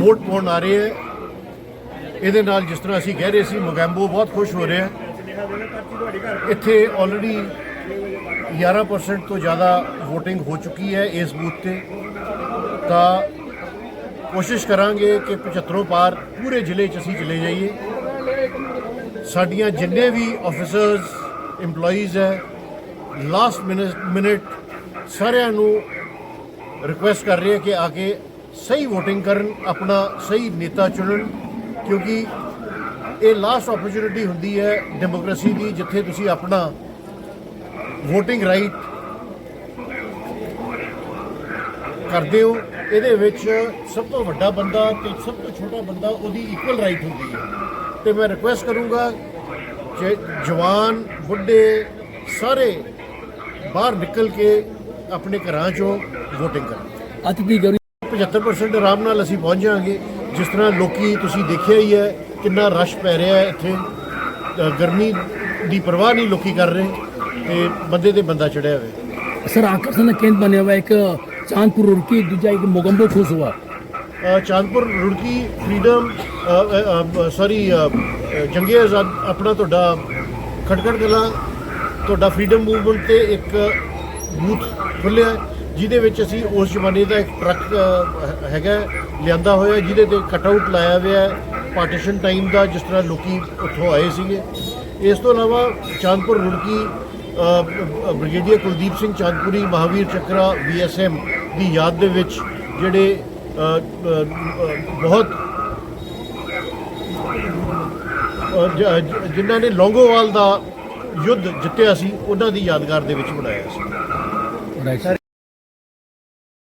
Vote ਪਾਉਣ ਆ ਰਹੇ ਹੈ। ਇਹਦੇ ਨਾਲ ਜਿਸ ਤਰ੍ਹਾਂ ਅਸੀਂ ਕਹਿ ਰਹੇ ਸੀ, ਮੋਗੈਂਬੋ ਬਹੁਤ ਖੁਸ਼ ਹੋ ਰਿਹਾ ਇੱਥੇ ਆਲਰੇਡੀ 11% ਤੋਂ ਜ਼ਿਆਦਾ VOTING ਹੋ ਚੁੱਕੀ ਹੈ ਇਸ ਬੂਥ ਤੇ। ਤਾਂ ਕੋਸ਼ਿਸ਼ ਕਰਾਂਗੇ ਕਿ 75 ਪਾਰ ਪੂਰੇ ਜ਼ਿਲ੍ਹੇ 'ਚ ਅਸੀਂ ਚਲੇ ਜਾਈਏ। ਸਾਡੀਆਂ ਜਿੰਨੇ ਵੀ ਆਫੀਸਰਸ EMPLOYEES ਹੈ ਲਾਸਟ ਮਿਨਟ ਮਿਨਟ ਸਾਰਿਆਂ ਨੂੰ ਰਿਕੁਐਸਟ ਕਰ ਰਹੇ ਹੈ ਕਿ ਆ ਕੇ ਸਹੀ VOTING ਕਰਨ, ਆਪਣਾ ਸਹੀ ਨੇਤਾ ਚੁਣਨ, ਕਿਉਂਕਿ ਇਹ ਲਾਸਟ ਓਪਰਚੁਨਿਟੀ ਹੁੰਦੀ ਹੈ ਡੈਮੋਕ੍ਰੇਸੀ ਦੀ, ਜਿੱਥੇ ਤੁਸੀਂ ਆਪਣਾ VOTING ਰਾਈਟ ਕਰਦੇ ਹੋ। ਇਹਦੇ ਵਿੱਚ ਸਭ ਤੋਂ ਵੱਡਾ ਬੰਦਾ ਤੇ ਸਭ ਤੋਂ ਛੋਟਾ ਬੰਦਾ ਉਹਦੀ ਇਕੁਅਲ ਰਾਈਟ ਹੁੰਦੀ ਹੈ। ਤੇ ਮੈਂ ਰਿਕੁਐਸਟ ਕਰੂੰਗਾ ਕਿ ਜਵਾਨ, ਬੁੱਢੇ ਸਾਰੇ ਬਾਹਰ ਨਿਕਲ ਕੇ ਆਪਣੇ ਘਰਾਂ 'ਚੋਂ VOTING ਕਰਨ। ਅਤਿ 75% ਆਰਾਮ ਨਾਲ ਅਸੀਂ ਪਹੁੰਚ ਜਾਾਂਗੇ ਜਿਸ ਤਰ੍ਹਾਂ ਲੋਕੀ ਤੁਸੀਂ ਦੇਖਿਆ ਹੀ ਹੈ ਕਿੰਨਾ ਰਸ਼ ਪੈ ਰਿਹਾ ਹੈ ਇੱਥੇ। ਗਰਮੀ ਦੀ ਪਰਵਾਹ ਨਹੀਂ ਲੋਕੀ ਕਰ ਰਹੇ ਤੇ ਬੰਦੇ ਤੇ ਬੰਦਾ ਚੜਿਆ ਹੋਵੇ ਸਰ ਆਕਰਸ਼ਣ ਦਾ ਕੇਂਦਰ ਬਣਿਆ ਹੋਇਆ ਇੱਕ ਚਾਂਦਪੁਰ ਰੁੜਕੀ ਦੂਜਾ ਇੱਕ ਮੋਗੰਬੋ ਖੁਸ਼ ਹੋਆ। ਚਾਂਦਪੁਰ ਰੁੜਕੀ ਫਰੀडम ਸੌਰੀ ਜੰਗੇ ਆਜ਼ਾਦ ਆਪਣਾ ਤੁਹਾਡਾ ਖਟਖੜ ਗਲਾ ਤੁਹਾਡਾ ਫਰੀडम ਮੂਵਮੈਂਟ ਤੇ ਇੱਕ ਬੂਥ ਖੁੱਲਿਆ ਜਿਹਦੇ ਵਿੱਚ ਅਸੀਂ ਉਸ ਜ਼ਮਾਨੇ ਦਾ ਇੱਕ ਟਰੱਕ ਹੈਗਾ, ਲਿਆਂਦਾ ਹੋਇਆ, ਜਿਹਦੇ ਤੇ ਕਟਆਊਟ ਲਾਇਆ ਹੋਇਆ ਪਾਰਟੀਸ਼ਨ ਟਾਈਮ ਦਾ, ਜਿਸ ਤਰ੍ਹਾਂ ਲੋਕੀ ਉੱਥੋਂ ਆਏ ਸੀਗੇ। ਇਸ ਤੋਂ ਇਲਾਵਾ ਚਾਂਦਪੁਰ ਰੁੜਕੀ ਬ੍ਰਿਗੇਡੀਅਰ ਕੁਲਦੀਪ ਸਿੰਘ ਚਾਂਦਪੁਰੀ, ਮਹਾਵੀਰ ਚੱਕਰਾ ਵੀਐਸਐਮ ਦੀ ਯਾਦ ਦੇ ਵਿੱਚ ਜਿਹੜੇ ਬਹੁਤ ਜਿਨ੍ਹਾਂ ਨੇ ਲੌਂਗੋਵਾਲ ਦਾ ਯੁੱਧ ਜਿੱਤਿਆ ਸੀ, ਉਹਨਾਂ ਦੀ ਯਾਦਗਾਰ ਦੇ ਵਿੱਚ ਬਣਾਇਆ ਸੀ।